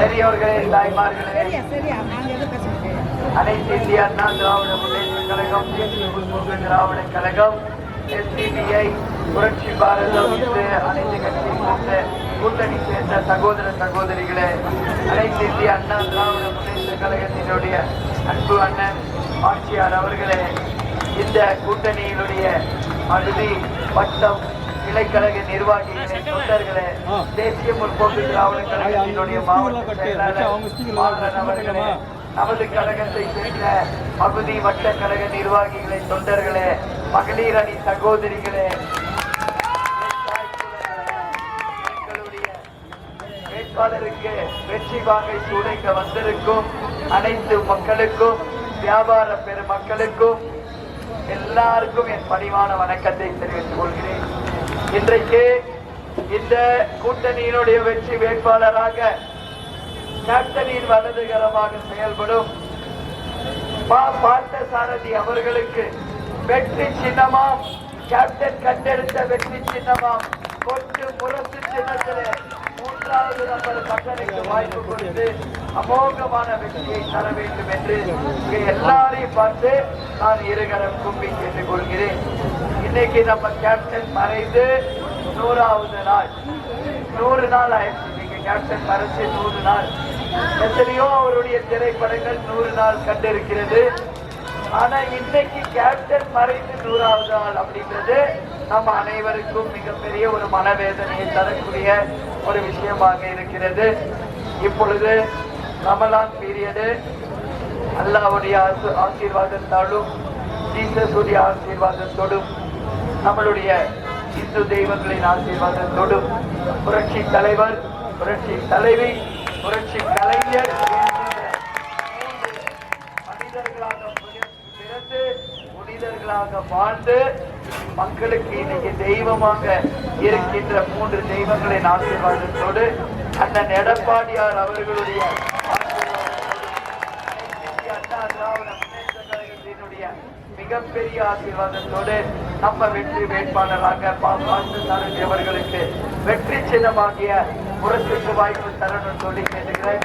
பெரியவர்களே தாய்மார்களே. அனைத்து இந்திய அண்ணா திராவிட முன்னேற்ற கழகம் தேசிய முற்போக்கு திராவிட கழகம் எஸ்டிபிஐ புரட்சி பாரதம் என்று அனைத்து கட்சி கூட்ட கூட்டணி சேர்ந்த சகோதர சகோதரிகளே அனைத்து இந்திய அண்ணா திராவிட முன்னேற்ற கழகத்தினுடைய அன்பு அண்ணன் ஆட்சியார் அவர்களே இந்த கூட்டணியினுடைய அறுதி வட்டம் கிளைக்கழக நிர்வாகிகளே தொண்டர்களே தேசிய முற்போக்கு திராவிட கழகத்தினுடைய மாவட்ட செயலாளர் அவர்களே நமது கழகத்தை சேர்ந்த பகுதி வட்ட கழக நிர்வாகிகளே தொண்டர்களே மகளிர் அணி சகோதரிகளே வேட்பாளருக்கு வெற்றி வாங்கை சூடைக்க வந்திருக்கும் அனைத்து மக்களுக்கும் வியாபார பெருமக்களுக்கும் எல்லாருக்கும் என் பணிவான வணக்கத்தை தெரிவித்துக் கொள்கிறேன். இன்றைக்கு இந்த கூட்டணியினுடைய வெற்றி வேட்பாளராக கேப்டனின் வலதுகரமாக செயல்படும் பா பார்த்த சாரதி அவர்களுக்கு வெற்றி சின்னமாம். கேப்டன் கண்டெடுத்த வெற்றி சின்னமாம். கொண்டு முரசு சின்னத்திலே மூன்றாவது நம்பர் பட்டனுக்கு வாய்ப்பு கொடுத்து அமோகமான வெற்றியை தர வேண்டும் என்று எல்லாரையும் பார்த்து நான் இருகரம் கும்பி கேட்டுக் கொள்கிறேன். இன்னைக்கு நம்ம கேப்டன் மறைந்து நூறாவது நாள். நூறு நாள் ஆயிடுச்சு. இன்னைக்கு கேப்டன் மறைச்சு நூறு நாள். எத்தனையோ அவருடைய திரைப்படங்கள் நூறு நாள் கண்டிருக்கிறது. ஆனா இன்னைக்கு கேப்டன் மறைந்து நூறாவது நாள் அப்படிங்கிறது நம்ம அனைவருக்கும் மிகப்பெரிய ஒரு மனவேதனையை தரக்கூடிய ஒரு விஷயமாக இருக்கிறது. இப்பொழுது ரமலான் பீரியடு. அல்லாவுடைய ஆசீர்வாதத்தாலும் ஜீசஸுடைய ஆசீர்வாதத்தோடும் நம்மளுடைய இந்து தெய்வங்களின் ஆசீர்வாதத்தோடு புரட்சி தலைவர் புரட்சி தலைவி புரட்சி கலைஞர் மனிதர்களாக பிறந்து புனிதர்களாக வாழ்ந்து மக்களுக்கு இன்னைக்கு தெய்வமாக இருக்கின்ற மூன்று தெய்வங்களின் ஆசீர்வாதத்தோடு அண்ணன் எடப்பாடியார் அவர்களுடைய ஆசீர்வாதத்தோடு அண்ணா திராவிட முன்னேற்ற கழகத்தினுடைய மிகப்பெரிய ஆசீர்வாதத்தோடு நம்ம வெற்றி வேட்பாளராக பார்த்தசாரதி அவர்களுக்கு வெற்றி சின்னமாகிய புறத்துக்கு வாய்ப்பு தரணும் சொல்லி கேட்டுக்கிறேன்.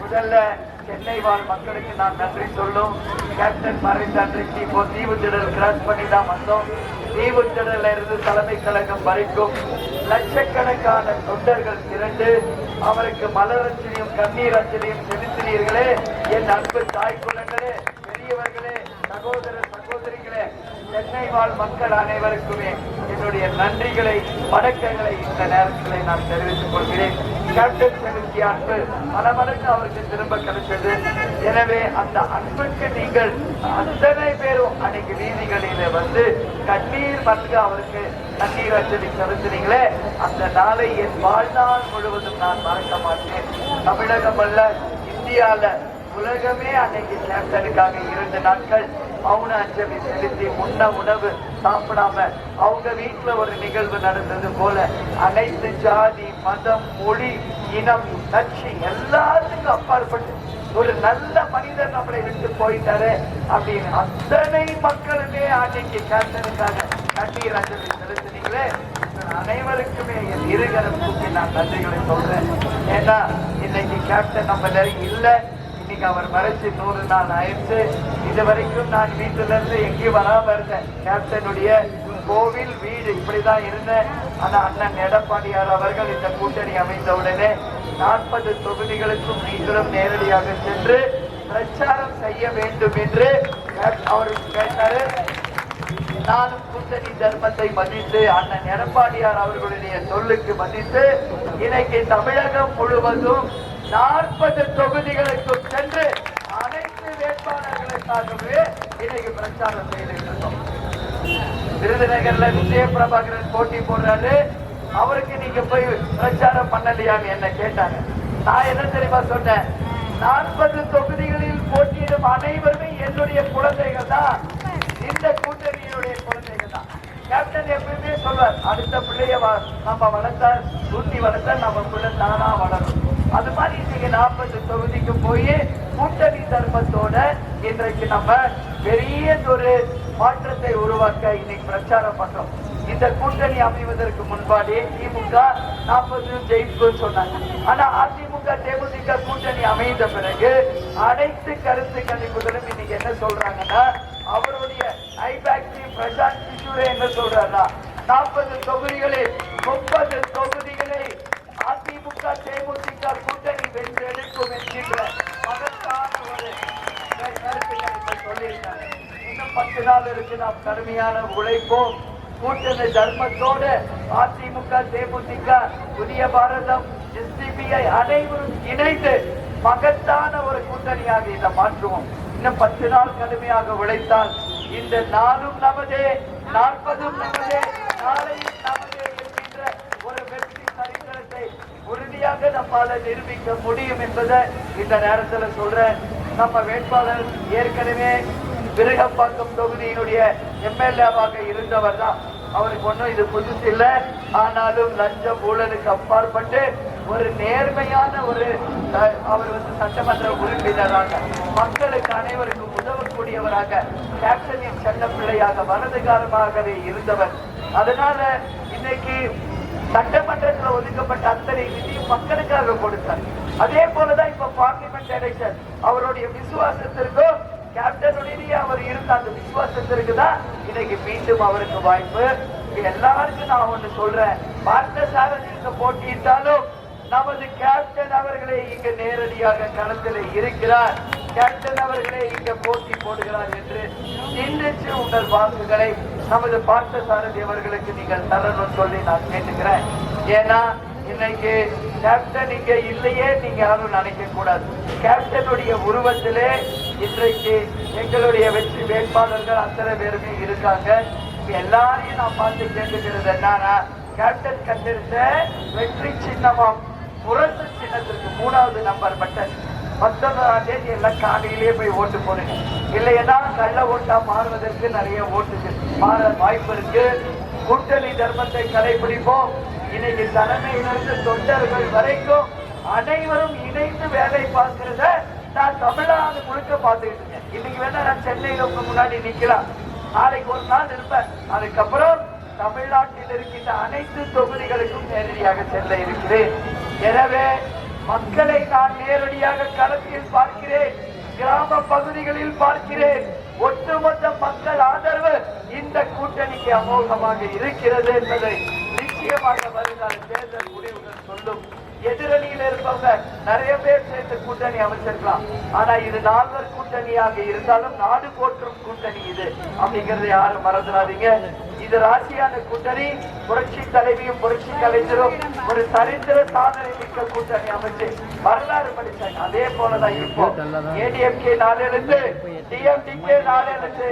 முதல்ல சென்னை வாழ் மக்களுக்கு நான் நன்றி சொல்லும். கேப்டன் மறைந்த அன்றைக்கு இப்போ தீவு திடல் கிராஸ் பண்ணி தான் வந்தோம். தீவு திடல இருந்து தலைமை கழகம் வரைக்கும் லட்சக்கணக்கான தொண்டர்கள் திரண்டு அவருக்கு மலரஞ்சலியும் கண்ணீர் அஞ்சலியும் செலுத்தினீர்களே. என் அன்பு தாய் குலங்களே பெரியவர்களே சகோதர சகோதரிகளே சென்னை வாழ் மக்கள் அனைவருக்குமே என்னுடைய நன்றிகளை வணக்கங்களை இந்த நேரத்தில் நான் தெரிவித்துக் கொள்கிறேன். கேப்டன் செலுத்திய அன்பு பல மடங்கு அவருக்கு திரும்ப கிடைத்தது. எனவே அந்த அன்புக்கு நீங்கள் அத்தனை பேரும் அன்னைக்கு வீதிகளில வந்து கண்ணீர் மல்க அவருக்கு கண்ணீர் அஞ்சலி செலுத்தினீங்களே அந்த நாளை என் வாழ்நாள் முழுவதும் நான் மறக்க மாட்டேன். தமிழகம் அல்ல இந்தியாவில் உலகமே அன்னைக்கு கேப்டனுக்காக இரண்டு நாட்கள் மௌன அஞ்சலி செலுத்தி உண்ண உணவு சாப்பிடாம அவங்க வீட்டுல ஒரு நிகழ்வு நடந்தது போல அனைத்து ஜாதி மதம் மொழி இனம் கட்சி எல்லாத்துக்கும் அப்பாற்பட்டு ஒரு நல்ல மனிதர் நம்மளை விட்டு போயிட்டாரு அப்படின்னு அத்தனை மக்களுமே அன்னைக்கு கேப்டனுக்காக கண்ணீர் அஞ்சலி செலுத்தினீங்களே. அனைவருக்குமே என் இருகரம் நான் நன்றிகளை சொல்றேன். ஏன்னா இன்னைக்கு கேப்டன் நம்ம நெருங்கி இல்லை. இன்னைக்கு அவர் மறைச்சு நூறு நாள் ஆயிடுச்சு. இது வரைக்கும் நான் வீட்டுல இருந்து எங்கேயும் வராம இருந்தேன். கேப்டனுடைய கோவில் வீடு இப்படிதான் இருந்தேன். ஆனா அண்ணன் எடப்பாடியார் அவர்கள் இந்த கூட்டணி அமைந்தவுடனே நாற்பது தொகுதிகளுக்கும் நீங்களும் நேரடியாக சென்று பிரச்சாரம் செய்ய வேண்டும் என்று அவர் கேட்டாரு. நானும் கூட்டணி தர்மத்தை மதித்து அண்ணன் எடப்பாடியார் அவர்களுடைய சொல்லுக்கு மதித்து இன்னைக்கு தமிழகம் முழுவதும் நாற்பது தொகுதிகளுக்கும் சென்று அனைத்து வேட்பாளர்களுக்காகவே இன்னைக்கு பிரச்சாரம் செய்திருக்கிறோம் விருதுநகர்ல விஜய பிரபாகரன் போட்டி போடுறாரு. அவருக்கு நீங்க போய் பிரச்சாரம் பண்ணலையான்னு என்ன கேட்டாங்க? நான் என்ன தெரியுமா சொன்னேன்? நாற்பது தொகுதிகளில் போட்டியிடும் அனைவருமே என்னுடைய குழந்தைகள் தான். இந்த கூட்டணியினுடைய குழந்தைகள் தான். கேப்டன் எப்பயுமே சொல்வார் அடுத்த பிள்ளைய நம்ம வளர்த்தா ஊட்டி வளர்த்தா நம்ம பிள்ளை தானா வளரும். அது மாதிரி இன்னைக்கு நாற்பது தொகுதிக்கு போய் கூட்டணி தர்மத்தோட இன்றைக்கு நம்ம பெரிய ஒரு மாற்றத்தை உருவாக்க இன்னைக்கு பிரச்சாரம் பண்றோம். இந்த கூட்டணி அமைவதற்கு முன்பாடி திமுக நாற்பது ஜெயிப்புன்னு சொன்னாங்க. ஆனா அதிமுக தேமுதிக கூட்டணி அமைந்த பிறகு அனைத்து கருத்து கணிப்புகளும் இன்னைக்கு என்ன சொல்றாங்கன்னா அவருடைய ஐபாக்டி பிரசாந்த் கிஷோரே என்ன சொல்றாருன்னா நாற்பது தொகுதிகளில் முப்பது தொகுதிகளை அதிமுக தேமுதிக கூட்டணி வென்றெடுக்கும் என்கின்ற மகத்தான ஒரு கருத்து கணிப்பை சொல்லியிருக்காங்க இன்னும் பத்து நாள் இருக்கு நாம் கடுமையான உழைப்போம். கூட்டணி தர்மத்தோடு அதிமுக தேமுதிக புதிய பாரதம் எஸ்டிபிஐ அனைவரும் இணைந்து மகத்தான ஒரு கூட்டணியாக இதை மாற்றுவோம். இன்னும் பத்து நாள் கடுமையாக உழைத்தால் இந்த நாளும் நமதே நாற்பதும் நமதே நாளையும் நமதே என்கின்ற ஒரு வெற்றி சரித்திரத்தை உறுதியாக நம்மால நிரூபிக்க முடியும் என்பதை இந்த நேரத்துல சொல்றேன். நம்ம வேட்பாளர் ஏற்கனவே விருகம்பாக்கம் தொகுதியினுடைய எம்எல்ஏவாக இருந்தவர் தான். அவருக்கு ஒன்றும் இது புதுசு இல்லை. ஆனாலும் லஞ்சம் ஊழலுக்கு அப்பாற்பட்டு ஒரு நேர்மையான ஒரு அவர் வந்து சட்டமன்ற உறுப்பினராக மக்களுக்கு அனைவருக்கும் உதவக்கூடியவராக கேப்டனின் சட்ட பிள்ளையாக வலதுகாரமாகவே இருந்தவர். அதனால இன்னைக்கு சட்டமன்றத்தில் ஒதுக்கப்பட்ட அத்தனை நிதியும் மக்களுக்காக கொடுத்தார். அதே போலதான் இப்ப பார்லிமெண்ட் எலெக்ஷன் அவருடைய விசுவாசத்திற்கும் கேப்டனுடைய அவர் இருந்த அந்த விசுவாசத்திற்கு தான் இன்னைக்கு மீண்டும் அவருக்கு வாய்ப்பு. எல்லாருக்கும் நான் ஒண்ணு சொல்றேன். பார்த்த சாரதி போட்டியிட்டாலும் நமது கேப்டன் அவர்களே இங்க நேரடியாக களத்தில் இருக்கிறார். கேப்டன் அவர்களே இங்க போட்டி போடுகிறார் என்று சிந்திச்சு உங்கள் வாக்குகளை நமது பார்த்த சாரதி அவர்களுக்கு நீங்கள் தரணும் சொல்லி நான் கேட்டுக்கிறேன். ஏன்னா இன்னைக்கு கேப்டன் இங்க இல்லையே நீங்க யாரும் நினைக்க கூடாது. கேப்டனுடைய உருவத்திலே இன்றைக்கு எங்களுடைய வெற்றி வேட்பாளர்கள் அத்தனை பேருமே இருக்காங்க. எல்லாரையும் நான் பார்த்து கேட்டுக்கிறது என்னன்னா கேப்டன் கண்டிருந்த வெற்றி சின்னமும் முரசு சின்னத்திற்கு மூணாவது நம்பர் பட்டன் பத்தொன்பதாம் தேதி எல்லாம் காலையிலேயே போய் ஓட்டு போடுங்க. இல்லைன்னா கள்ள ஓட்டா மாறுவதற்கு நிறைய ஓட்டுகள் மாற வாய்ப்பு இருக்கு. கூட்டணி தர்மத்தை கடைபிடிப்போம். இன்னைக்கு தலைமையிலிருந்து தொண்டர்கள் வரைக்கும் அனைவரும் இணைந்து வேலை பார்க்கிறத நான் தமிழ்நாடு முழுக்க பார்த்துக்கிட்டு இருக்கேன். இன்னைக்கு வேணா நான் சென்னையில உங்க முன்னாடி நிக்கலாம். நாளைக்கு ஒரு நாள் இருப்பேன். அதுக்கப்புறம் தமிழ்நாட்டில் இருக்கின்ற அனைத்து தொகுதிகளுக்கும் நேரடியாக செல்ல இருக்கிறேன். எனவே மக்களை நான் நேரடியாக களத்தில் பார்க்கிறேன். கிராம பகுதிகளில் பார்க்கிறேன். ஒட்டுமொத்த மக்கள் ஆதரவு இந்த கூட்டணிக்கு அமோகமாக இருக்கிறது என்பதை நிச்சயமாக வருகிற தேர்தல் முடிவுகள் சொல்லும். எதிரணியில் இருப்பவங்க நிறைய பேர் சேர்ந்து கூட்டணி அமைச்சிருக்கலாம். ஆனா இது நால்வர் கூட்டணியாக இருந்தாலும் நாடு போற்றும் கூட்டணி இது. அப்படிங்கறத யாரும் மறந்துடாதீங்க. இது ராசியான கூட்டணி புரட்சி தலைவியும் புரட்சி கலைஞரும் ஒரு சரித்திர சாதனை மிக்க கூட்டணி அமைச்சு வரலாறு படிச்சாங்க. அதே போலதான் இப்போ ஏடிஎம்கே நாளிலிருந்து டிஎம்டிகே நாளிலிருந்து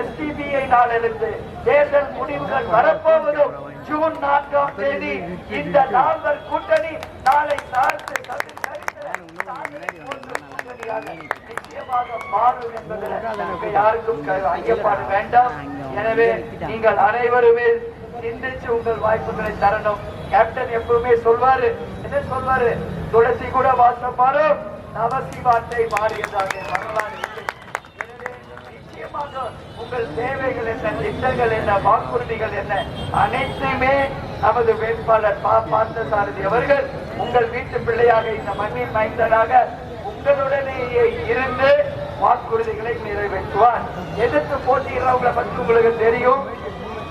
எஸ்டிபிஐ நாளிலிருந்து தேர்தல் முடிவுகள் வரப்போவதும் ஜூன் நான்காம் தேதி இந்த நால்வர் கூட்டணி நாளை சார்ந்து நிச்சயமாக மாறும் என்பதில் யாருக்கும் க- ஐயப்பாடு வேண்டாம். எனவே நீங்கள் அனைவருமே சிந்திச்சு உங்கள் வாய்ப்புகளை தரணும். கேப்டன் எப்பவுமே சொல்வாரு என்ன சொல்வாரு? துளசி கூட வாசப்பாரும் நவசி வார்த்தை மாறியதாக வரலாறு. உங்கள் தேவைகள் என்ன திட்டங்கள் என்ன வாக்குறுதிகள் என்ன அனைத்துமே நமது வேட்பாளர் பா பார்த்தசாரதி அவர்கள் உங்கள் வீட்டு பிள்ளையாக இந்த மண்ணின் மைந்தனாக உங்களுடனேயே இருந்து வாக்குறுதிகளை நிறைவேற்றுவார். எதிர்த்து போட்டியிடுறவங்களை பற்றி உங்களுக்கு தெரியும்.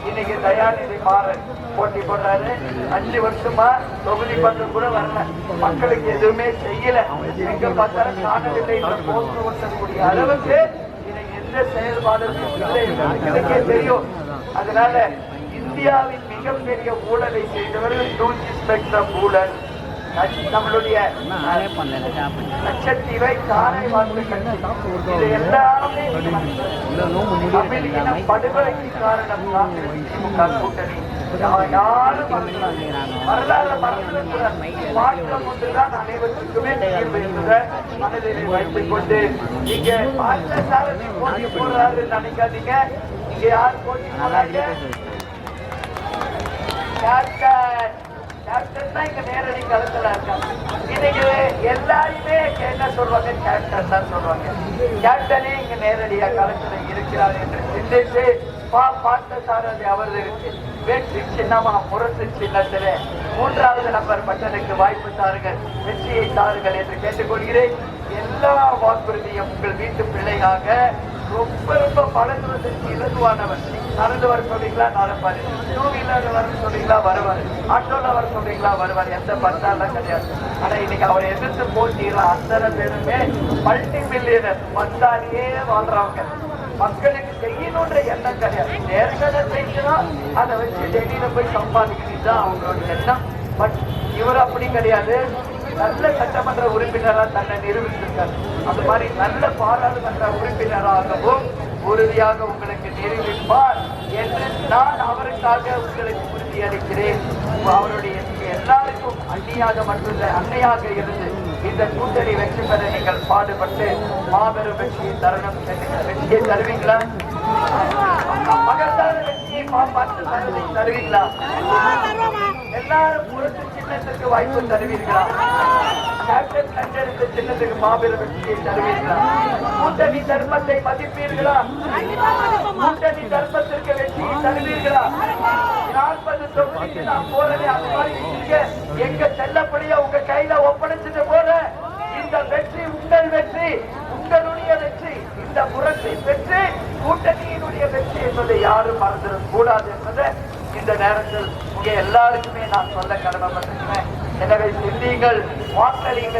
இன்னைக்கு தயாநிதி மாறன் போட்டி போடுறாரு. அஞ்சு வருஷமா தொகுதி பக்கம் கூட வரல. மக்களுக்கு எதுவுமே செய்யல. எங்க பார்த்தாலும் காணவில்லை. போட்டு போக்கு ஒட்டக்கூடிய அளவுக்கு எந்த செயல்பாடும் இல்லை எனக்கே தெரியும் அதனால இந்தியாவின் மிகப்பெரிய ஊழலை செய்தவர்கள் டூஜி ஸ்பெக்ட்ரம் ஊழல் நச்- நம்மளுடைய லட்சத்தீவை கட்சி. இது எல்லாமே படுகொலைக்கு காரணம் தான் திமுக கூட்டணி. யாரும். வரலாறு. மாற்றம் ஒன்றுதான் அனைவருக்குமே மனதில் வைத்துக் கொண்டு போட்டி போடுறாருன்னு நினைக்காதீங்க. இங்க யார் போட்டி போடுறாங்க? கேப்டன் கேப்டன் தான் இங்க நேரடி களத்துல இருக்காங்க இன்னைக்கு எல்லாருமே என்ன சொல்வாங்க? கேப்டன் தான் சொல்றாங்க கேப்டனே இங்க நேரடியா களத்துல இருக்கிறார் என்று சிந்தித்து பா பார்த்த பார்த்தசாரதி அவர்களுக்கு வெற்றி சின்னமா முரசு சின்னத்திலே மூன்றாவது நம்பர் பட்டனுக்கு வாய்ப்பு தாருங்கள். வெற்றியை தாருங்கள் என்று கேட்டுக்கொள்கிறேன். எல்லா வாக்குறுதியும் உங்கள் வீட்டு பிள்ளையாக ரொம்ப ரொம்ப பழகுவதற்கு இலகுவானவர் நடந்து வர சொல்றீங்களா நடப்பாரு டூ வீலர்ல வர சொல்றீங்களா வருவாரு. ஆட்டோல வர சொல்றீங்களா வருவார். எந்த பஸ்ஸாலாம் கிடையாது. ஆனா இன்னைக்கு அவரை எதிர்த்து போட்டியிடலாம் அத்தனை பேருமே மல்டி மில்லியனர் வந்தாலேயே வாழ்றவங்க. மக்களுக்கு செய்யணுன்ற எண்ணம் கிடையாது. நேர்களை செய்யணும் அதை வச்சு டெல்லியில போய் சம்பாதிக்கிறது தான் அவங்களோட எண்ணம். பட் இவர் அப்படி கிடையாது. நல்ல சட்டமன்ற உறுப்பினராக தன்னை நிரூபித்திருக்கார். அந்த மாதிரி நல்ல பாராளுமன்ற உறுப்பினராகவும் உறுதியாக உங்களுக்கு நிரூபிப்பார் என்று நான் அவருக்காக உங்களுக்கு உறுதியளிக்கிறேன். அவருடைய எல்லாருக்கும் அண்ணியாக மட்டுமல்ல அன்னையாக இருந்து இந்த கூட்டணி வெற்றி பெற நீங்கள் பாடுபட்டு மாபெரும் வெற்றியை தருணம் வெற்றியை தருவீங்களா? மகன் வெற்றியை பார்த்து தருவி- தருவீங்களா எல்லாரும் புரட்சி சின்னத்துக்கு வாய்ப்பு தருவீர்களா கேப்டன் கண்டெடுத்த சின்னத்துக்கு மாபெரும் வெற்றியை தருவீர்களா கூட்டணி தர்மத்தை மதிப்பீர்களா கூட்டணி தர்மத்திற்கு வெற்றியை தருவீர்களா நாற்பது தொகுதிக்கு நான் போறதே அந்த மாதிரி எங்க செல்லப்படியா உங்க ஒப்படைச்சிட்டு போற இந்த வெற்றி உங்கள் வெற்றி உங்களுடைய வெற்றி இந்த புரட்சி வெற்றி கூட்டணியினுடைய வெற்றி என்பதை யாரும் மறந்துடக் கூடாது என்பதை இந்த நேரத்தில் இங்கே எல்லாருக்குமே நான் சொல்ல கடமைப்பட்டிருக்கிறேன். எனவே சிந்திங்கள் வாக்களிங்க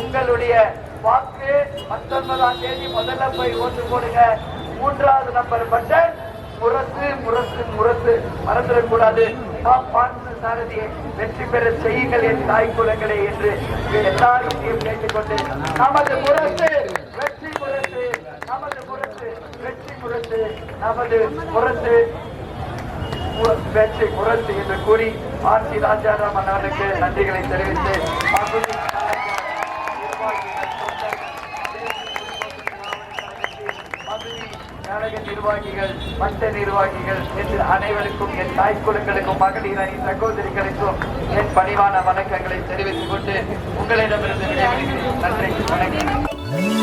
உங்களுடைய வாக்கு பத்தொன்பதாம் தேதி முதல்ல போய் ஓட்டு போடுங்க. மூன்றாவது நம்பர் பட்டன் முரசு முரசு முரசு. மறந்துடக்கூடாது நாம் பார்த்த சாரதியை வெற்றி பெற செய்யுங்கள் என் தாய் குலங்களே என்று எல்லாரும் கேட்டுக்கொண்டு நமது முரசு வெற்றி முரசு நமது முரசு வெற்றி முரசு நமது முரசு பேச்சை வெற்றி என்று கூறி ஆர்சி ராஜாராம் அவர்களுக்கு நன்றிகளை தெரிவித்து நிர்வாகிகள், மதுரை கழக நிர்வாகிகள் மற்ற நிர்வாகிகள் என்று அனைவருக்கும் என் தாய்க்குழுக்களுக்கும் மகளிர் அணி சகோதரிகளுக்கும் என் பணிவான வணக்கங்களை தெரிவித்துக் கொண்டு உங்களிடமிருந்து விடைபெறுகிறேன். நன்றி வணக்கம்.